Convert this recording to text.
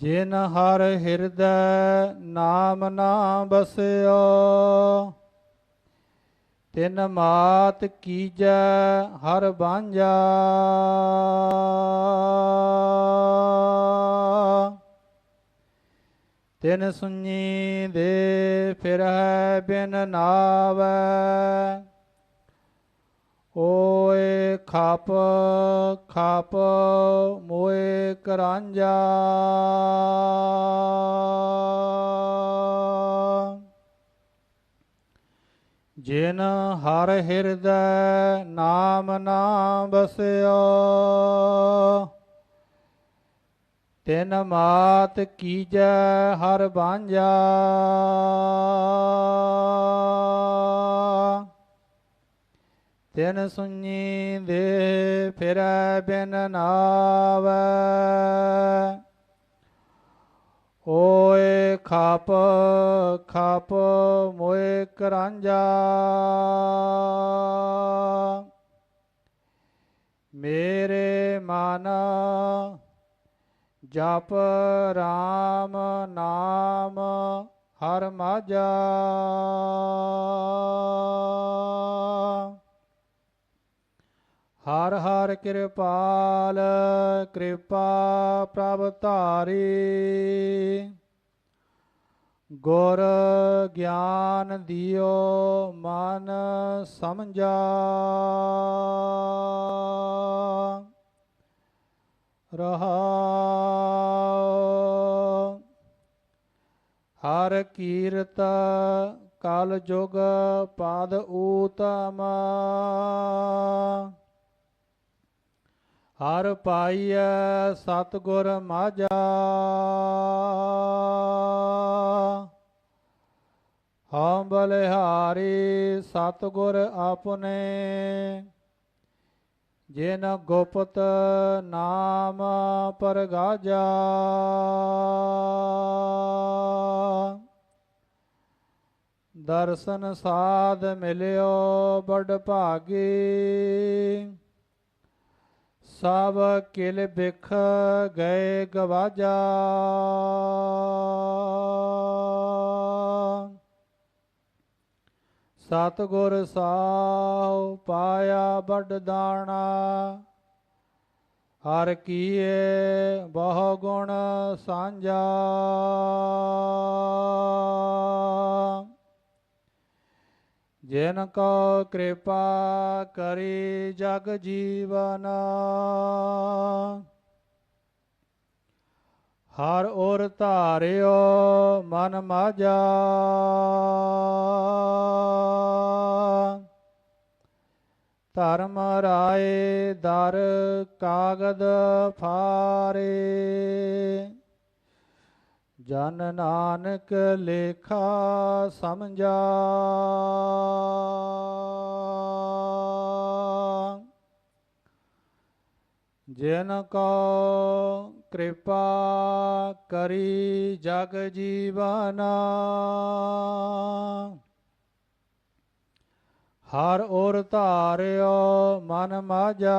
ਜਿਨ ਹਰ ਹਿਰਦੈ ਨਾਮ ਨਾ ਬਸਿਓ, ਤਿਨ ਮਾਤ ਕੀਜੈ ਹਰ ਬਾਂਝਾ। ਤਿਨ ਸੁਣੀ ਦੇ ਫਿਰਹਿ ਬਿਨ ਨਾਵੈ ਓਏ ਖਾਪ ਖਾਪ ਮੋਏ ਕਰਾਂਜਾ ਜਿਨ ਹਰ ਹਿਰਦੈ ਨਾਮ ਨਾ ਬਸਿਓ ਤਿਨ ਮਾਤ ਕੀਜੈ ਹਰ ਬਾਂਝਾ। ਤਿਨ ਸੁਣੀ ਦੇ ਫਿਰੈ ਬਿਨ ਨਾਵੈ। ਓਏ ਖਾਪ ਖਾਪ ਮੋਏ ਕਰਾਂਜਾ ਮੇਰੇ ਮਨ ਜਪ ਰਾਮ ਨਾਮ ਹਰ ਮਾਝਾ। ਹਰ ਹਰ ਕਿਰਪਾਲ ਕਿਰਪਾ ਪ੍ਰਭ ਧਾਰੀ। ਗੁਰ ਗਿਆਨ ਦਿਓ ਮਨ ਸਮਝਾ। ਰਹਾ ਹਰ ਕੀਰਤ ਕਲ ਜੁਗ ਪਾਦ ਊਤਮ। ਹਰ ਪਾਈਐ ਸਤਗੁਰ ਮਾਝਾ। ਹਮ ਬਲਿਹਾਰੀ ਸਤਗੁਰ ਆਪਨੇ ਜਿਨ ਗੁਪਤ ਨਾਮ ਪਰਗਾਜਾ। ਦਰਸ਼ਨ ਸਾਧ ਮਿਲਿਓ ਬੜ ਭਾਗੀ ਸਭ ਕਿਲ ਬਿਖ ਗਏ ਗਵਾਜਾ। ਸਤਗੁਰ ਸਾਹੁ ਪਾਇਆ ਬੜ ਦਾਣਾ। ਹਰ ਕੀਏ ਬਹੁ ਗੁਣ ਸਾਂਝਾ। ਜਿਨ ਕੋ ਕਿਰਪਾ ਕਰੀ ਜਗ ਜੀਵਨ। ਹਰ ਔਰ ਧਾਰਿਓ ਮਨ ਮਾਝਾ ਧਰਮ ਰਾਏ ਦਰ ਕਾਗਦ ਫਾਰੇ। ਜਨ ਨਾਨਕ ਲੇਖਾ ਸਮਝਾ। ਜਿਨ ਕੋ ਕਿਰਪਾ ਕਰੀ ਜਗ ਜੀਵਨਾ, ਹਰ ਔਰ ਧਾਰਿਓ ਮਨ ਮਾਝਾ